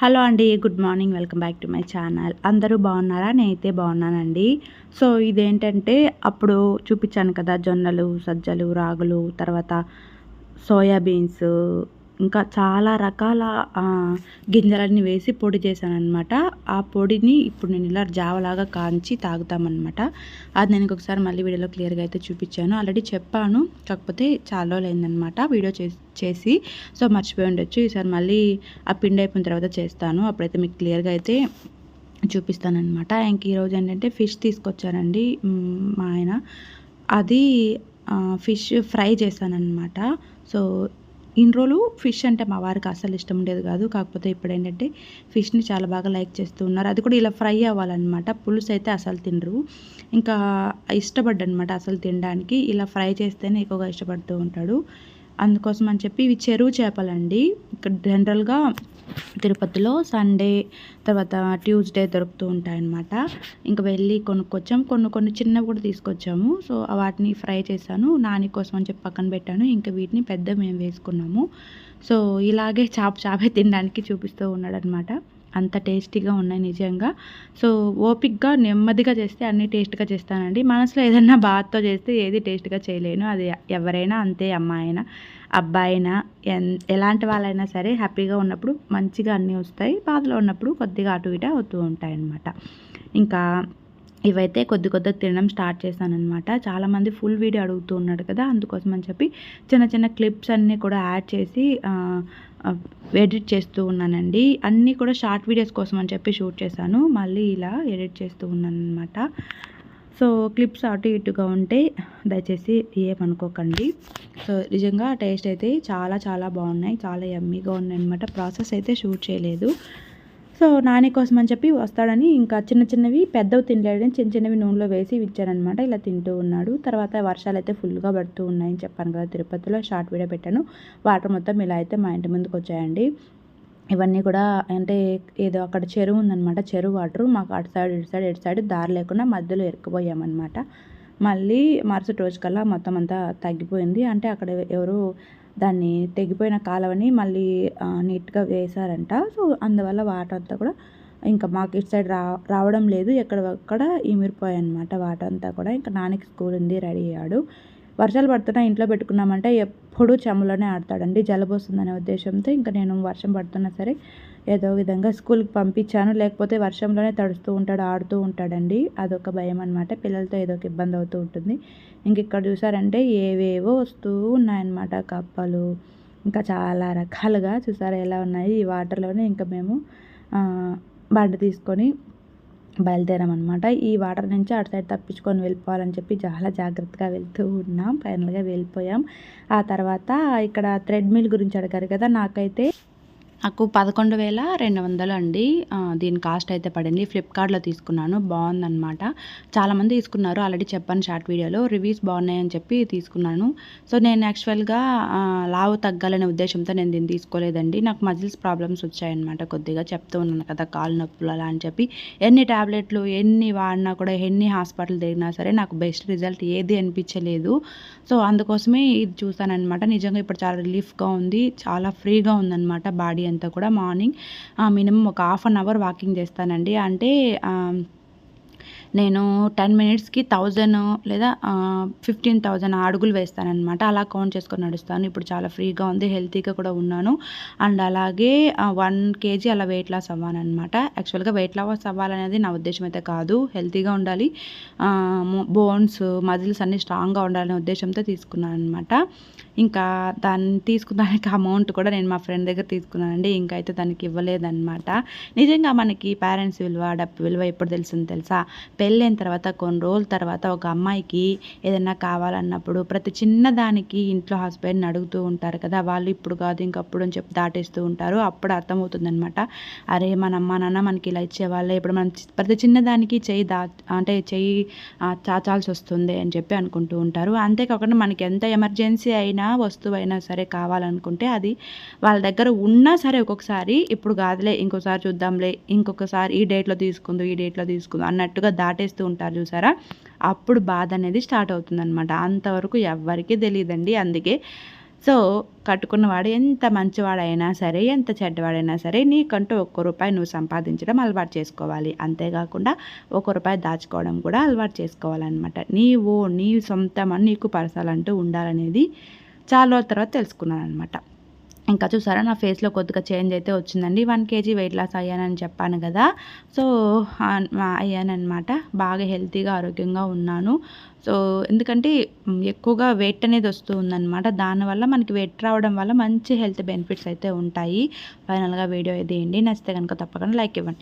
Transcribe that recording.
Hello అండి good morning welcome back to my channel. అందరూ బాగున్నారా? నేనైతే బాగున్నానండి. సో ఇదేంటంటే అప్పుడు చూపించాను కదా జొన్నలు సజ్జలు రాగులు తర్వాత సోయాబీన్స్ ఇంకా చాలా రకాల గింజలన్నీ వేసి పొడి చేశానమాట ఆ పొడిని ఇప్పుడు నేను ఇలా జావలాగా కాంచి తాగుతామన్నమాట. అది నేను ఒకసారి మళ్ళీ వీడియోలో క్లియర్గా అయితే చూపించాను. ఆల్రెడీ చెప్పాను కాకపోతే చాలా రోజులైందనమాట వీడియో చేసి చేసి. సో మర్చిపోయి ఉండొచ్చు. ఈసారి మళ్ళీ ఆ పిండి అయిపోయిన తర్వాత చేస్తాను. అప్పుడైతే మీకు క్లియర్గా అయితే చూపిస్తానమాట ఇంక ఈరోజు ఏంటంటే ఫిష్ తీసుకొచ్చారండి మా ఆయన. అది ఫిష్ ఫ్రై చేశానమాట సో ఇన్ని రోజులు ఫిష్ అంటే మా వారికి అసలు ఇష్టం ఉండేది కాదు. కాకపోతే ఇప్పుడు ఏంటంటే ఫిష్ని చాలా బాగా లైక్ చేస్తూ ఉన్నారు. అది కూడా ఇలా ఫ్రై అవ్వాలన్నమాట. పులుసు అయితే అసలు తినరు. ఇంకా ఇష్టపడ్డనమాట అసలు తినడానికి. ఇలా ఫ్రై చేస్తేనే ఎక్కువగా ఇష్టపడుతూ ఉంటాడు. అందుకోసం అని చెప్పి ఇవి చెరువు చేపలండి. ఇక్కడ జనరల్గా తిరుపతిలో సండే తర్వాత ట్యూస్డే దొరుకుతూ ఉంటాయన్నమాట. ఇంకా వెళ్ళి కొనుక్కొచ్చాము కొన్ని కొన్ని చిన్నవి కూడా తీసుకొచ్చాము. సో వాటిని ఫ్రై చేశాను. నాని కోసం అని చెప్పి పక్కన పెట్టాను. ఇంకా వీటిని పెద్ద మేము వేసుకున్నాము. సో ఇలాగే చాప చాపే తినడానికి చూపిస్తూ ఉన్నాడనమాట అంత టేస్టీగా ఉన్నాయి నిజంగా. సో ఓపిక్గా నెమ్మదిగా చేస్తే అన్ని టేస్ట్గా చేస్తానండి. మనసులో ఏదన్నా బాధతో చేస్తే ఏది టేస్ట్గా చేయలేను. అది ఎవరైనా అంతే అమ్మాయినా అబ్బాయినా ఎలాంటి వాళ్ళైనా సరే హ్యాపీగా ఉన్నప్పుడు మంచిగా అన్నీ వస్తాయి. బాధలో ఉన్నప్పుడు కొద్దిగా అటు ఇటు అవుతూ ఉంటాయి అన్నమాట ఇంకా ఇవైతే కొద్ది కొద్దిగా తినడం స్టార్ట్ చేశానమాట చాలామంది ఫుల్ వీడియో అడుగుతూ ఉన్నాడు కదా అందుకోసం అని చెప్పి చిన్న చిన్న క్లిప్స్ అన్నీ కూడా యాడ్ చేసి ఎడిట్ చేస్తూ ఉన్నానండి. అన్నీ కూడా షార్ట్ వీడియోస్ కోసం అని చెప్పి షూట్ చేశాను. మళ్ళీ ఇలా ఎడిట్ చేస్తూ ఉన్నాను అనమాట సో క్లిప్స్ అటు ఇటుగా ఉంటే దయచేసి ఏమనుకోకండి. సో నిజంగా టేస్ట్ అయితే చాలా చాలా బాగున్నాయి. చాలా ఎమ్మీగా ఉన్నాయి అనమాట ప్రాసెస్ అయితే షూట్ చేయలేదు. సో నాని కోసం అని చెప్పి వస్తాడని ఇంకా చిన్న చిన్నవి పెద్దవి తినలేడని చిన్న చిన్నవి నూనెలో వేసి ఇచ్చారనమాట ఇలా తింటూ ఉన్నాడు. తర్వాత వర్షాలు అయితే ఫుల్గా పడుతూ ఉన్నాయని చెప్పాను కదా తిరుపతిలో. షార్ట్ వీడియో పెట్టాను. వాటర్ మొత్తం ఇలా అయితే మా ఇంటి ముందుకు వచ్చాయండి. ఇవన్నీ కూడా అంటే ఏదో అక్కడ చెరువు ఉందనమాట చెరువు వాటర్. మాకు అటు సైడ్ ఇటు సైడ్ ఇటు సైడ్ దారి లేకుండా మధ్యలో ఎరుక్కుపోయామన్నమాట మళ్ళీ మరుసటి రోజుకల్లా మొత్తం అంతా తగ్గిపోయింది. అంటే అక్కడ ఎవరు దాన్ని తెగిపోయిన కాలువని మళ్ళీ నీట్గా వేశారంట. సో అందువల్ల వాటర్ అంతా కూడా ఇంకా మాకు ఇటు సైడ్ రా రావడం లేదు. ఎక్కడక్కడ ఇమిరిపోయాయి అనమాట వాటర్ అంతా కూడా. ఇంకా నాన్నకి స్కూల్ ఉంది రెడీ అయ్యాడు. వర్షాలు పడుతున్నా ఇంట్లో పెట్టుకున్నామంటే ఎప్పుడూ చెమ్మలోనే ఆడతాడండి. జలుబు వస్తుందనే ఉద్దేశంతో ఇంకా నేను వర్షం పడుతున్నా సరే ఏదో విధంగా స్కూల్కి పంపించాను. లేకపోతే వర్షంలోనే తడుస్తూ ఉంటాడు ఆడుతూ ఉంటాడండి. అదొక భయం అనమాట పిల్లలతో ఏదో ఒక ఇబ్బంది అవుతూ ఉంటుంది. ఇంక ఇక్కడ చూసారంటే ఏవేవో వస్తూ ఉన్నాయన్నమాట కప్పలు. ఇంకా చాలా రకాలుగా చూసారా ఎలా ఉన్నాయి. ఈ వాటర్లోనే ఇంకా మేము బండి తీసుకొని బయలుదేరామన్నమాట ఈ వాటర్ నుంచి అటు సైడ్ తప్పించుకొని వెళ్ళిపోవాలని చెప్పి చాలా జాగ్రత్తగా వెళ్తూ ఉన్నాం. ఫైనల్గా వెళ్ళిపోయాం. ఆ తర్వాత ఇక్కడ థ్రెడ్మిల్ గురించి అడిగారు కదా నాకైతే. నాకు పదకొండు వేల రెండు వందలు అండి. దీని కాస్ట్ అయితే పడింది. ఫ్లిప్కార్ట్లో తీసుకున్నాను. బాగుందనమాట చాలామంది తీసుకున్నారు. ఆల్రెడీ చెప్పాను షార్ట్ వీడియోలో. రివ్యూస్ బాగున్నాయని చెప్పి తీసుకున్నాను. సో నేను యాక్చువల్గా లావు తగ్గాలనే ఉద్దేశంతో నేను దీన్ని తీసుకోలేదండి. నాకు మజిల్స్ ప్రాబ్లమ్స్ వచ్చాయన్నమాట కొద్దిగా. చెప్తూ ఉన్నాను కదా కాలు నొప్పులు అలా అని చెప్పి. ఎన్ని ట్యాబ్లెట్లు ఎన్ని వాడినా కూడా ఎన్ని హాస్పిటల్ తిరిగినా సరే నాకు బెస్ట్ రిజల్ట్ ఏది అనిపించలేదు. సో అందుకోసమే ఇది చూసానమాట నిజంగా ఇప్పుడు చాలా రిలీఫ్గా ఉంది. చాలా ఫ్రీగా ఉందన్నమాట బాడీ అంతా కూడా మార్నింగ్ మినిమం ఒక హాఫ్ అన్ అవర్ వాకింగ్ చేస్తానండి. అంటే నేను టెన్ మినిట్స్కి థౌజండ్ లేదా ఫిఫ్టీన్ థౌజండ్ అడుగులు వేస్తానమాట అలా కౌంట్ చేసుకొని నడుస్తాను. ఇప్పుడు చాలా ఫ్రీగా ఉంది హెల్తీగా కూడా ఉన్నాను. అండ్ అలాగే వన్ కేజీ అలా వెయిట్ లాస్ అవ్వాలన్నమాట. యాక్చువల్గా వెయిట్ లాస్ అవ్వాలనేది నా ఉద్దేశం అయితే కాదు. హెల్తీగా ఉండాలి. బోన్స్ మజిల్స్ అన్నీ స్ట్రాంగ్గా ఉండాలనే ఉద్దేశంతో తీసుకున్నాను అనమాట ఇంకా దాన్ని తీసుకున్నానికి అమౌంట్ కూడా నేను మా ఫ్రెండ్ దగ్గర తీసుకున్నానండి. ఇంకా అయితే దానికి ఇవ్వలేదన్నమాట. నిజంగా మనకి పేరెంట్స్ విలువ డబ్బు విలువ ఎప్పుడు తెలిసింది తెలుసా? పెళ్ళైన తర్వాత కొన్ని రోజుల తర్వాత ఒక అమ్మాయికి ఏదైనా కావాలన్నప్పుడు ప్రతి చిన్నదానికి ఇంట్లో హస్బెండ్ని అడుగుతూ ఉంటారు కదా వాళ్ళు ఇప్పుడు కాదు ఇంకప్పుడు అని చెప్పి దాటేస్తూ ఉంటారు. అప్పుడు అర్థమవుతుంది అనమాట అరే మన అమ్మ నాన్న మనకి ఇలా ఇచ్చేవాళ్ళే ఇప్పుడు మనం ప్రతి చిన్నదానికి చెయ్యి దా అంటే చెయ్యి చాచాల్సి వస్తుంది అని చెప్పి అనుకుంటూ ఉంటారు. అంతేకాకుండా మనకి ఎంత ఎమర్జెన్సీ అయినా వస్తువు అయినా సరే కావాలనుకుంటే అది వాళ్ళ దగ్గర ఉన్నా సరే ఒక్కొక్కసారి ఇప్పుడు కాదులే ఇంకోసారి చూద్దాంలే ఇంకొకసారి ఈ డేట్లో తీసుకుందు ఈ డేట్లో తీసుకుందాం అన్నట్టుగా దాటేస్తూ ఉంటారు చూసారా? అప్పుడు బాధ అనేది స్టార్ట్ అవుతుందన్నమాట. అంతవరకు ఎవ్వరికీ తెలియదండి అందుకే. సో కట్టుకున్నవాడు ఎంత మంచివాడైనా సరే ఎంత చెడ్డవాడైనా సరే నీకంటూ ఒక్క రూపాయి నువ్వు సంపాదించడం అలవాటు చేసుకోవాలి. అంతేకాకుండా ఒక రూపాయి దాచుకోవడం కూడా అలవాటు చేసుకోవాలన్నమాట. నీవు నీ సొంతం నీకు పరసాలంటూ అంటూ ఉండాలనేది చాలా తర్వాత తెలుసుకున్నాను అనమాట ఇంకా చూసారా నా ఫేస్లో కొద్దిగా చేంజ్ అయితే వచ్చిందండి. వన్ కేజీ వెయిట్ లాస్ అయ్యానని చెప్పాను కదా. సో అయ్యానమాట బాగా హెల్తీగా ఆరోగ్యంగా ఉన్నాను. సో ఎందుకంటే ఎక్కువగా వెయిట్ అనేది వస్తూ ఉందన్నమాట. దానివల్ల మనకి వెయిట్ రావడం వల్ల మంచి హెల్త్ బెనిఫిట్స్ అయితే ఉంటాయి. ఫైనల్గా వీడియో ఇది నచ్చితే కనుక తప్పకుండా లైక్ ఇవ్వండి.